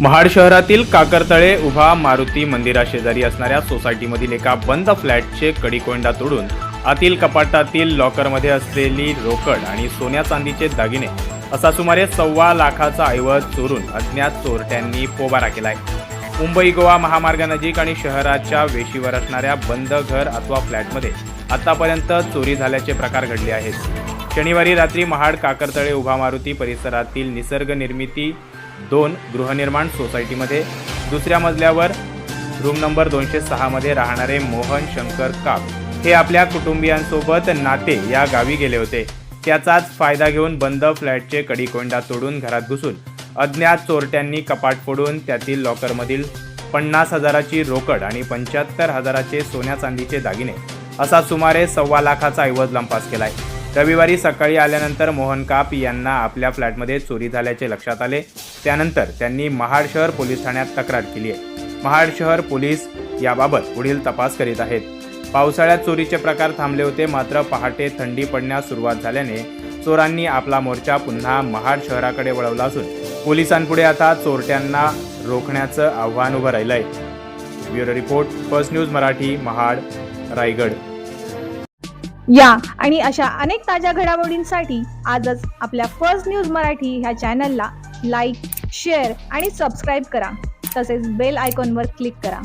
महाड शहरातील काकरतळे उभा मारुती मंदिराशेजारी असणाऱ्या सोसायटीमधील एका बंद फ्लॅटचे कडीकोंडा तोडून आतील कपाटातील लॉकरमध्ये असलेली रोकड आणि सोन्या चांदीचे दागिने असा सुमारे सव्वा लाखाचा ऐवज चोरून अज्ञात चोरट्यांनी पोबारा केलाय. मुंबई गोवा महामार्गानजीक आणि शहराच्या वेशीवर असणाऱ्या बंद घर अथवा फ्लॅटमध्ये आतापर्यंत चोरी झाल्याचे प्रकार घडले आहेत. शनिवारी रात्री महाड काकरतळे उभा मारुती परिसरातील निसर्ग निर्मिती दोन गृहनिर्माण सोसायटीमध्ये दुसऱ्या मजल्यावर रूम नंबर दोनशे सहामध्ये राहणारे मोहन शंकर काप हे आपल्या कुटुंबियांसोबत नाते या गावी गेले होते. त्याचाच फायदा घेऊन बंद फ्लॅटचे कडीकोंडा तोडून घरात घुसून अज्ञात चोरट्यांनी कपाट फोडून त्यातील लॉकरमधील पन्नास हजाराची रोकड आणि पंच्याहत्तर हजाराचे सोन्या चांदीचे दागिने असा सुमारे सव्वा लाखाचा ऐवज लंपास केलाय. रविवारी सकाळी आल्यानंतर मोहन काप यांना आपल्या फ्लॅटमध्ये चोरी झाल्याचे लक्षात आले. त्यानंतर त्यांनी महाड शहर पोलीस ठाण्यात तक्रार केली आहे. महाड शहर पोलीस याबाबत पुढील तपास करीत आहेत. पावसाळ्यात चोरीचे प्रकार थांबले होते मात्र पहाटे थंडी पडण्यास सुरुवात झाल्याने चोरांनी आपला मोर्चा पुन्हा महाड शहराकडे वळवला असून पोलिसांपुढे आता चोरट्यांना रोखण्याचं आव्हान उभं राहिलंय. Bureau report first news Marathi Mahad Raigad. या आणि अशा अनेक ताज्या घडामोडींसाठी आजच आपल्या फर्स्ट न्यूज मराठी ह्या चॅनलला लाईक शेअर आणि सबस्क्राईब करा. तसेच बेल आयकॉनवर क्लिक करा.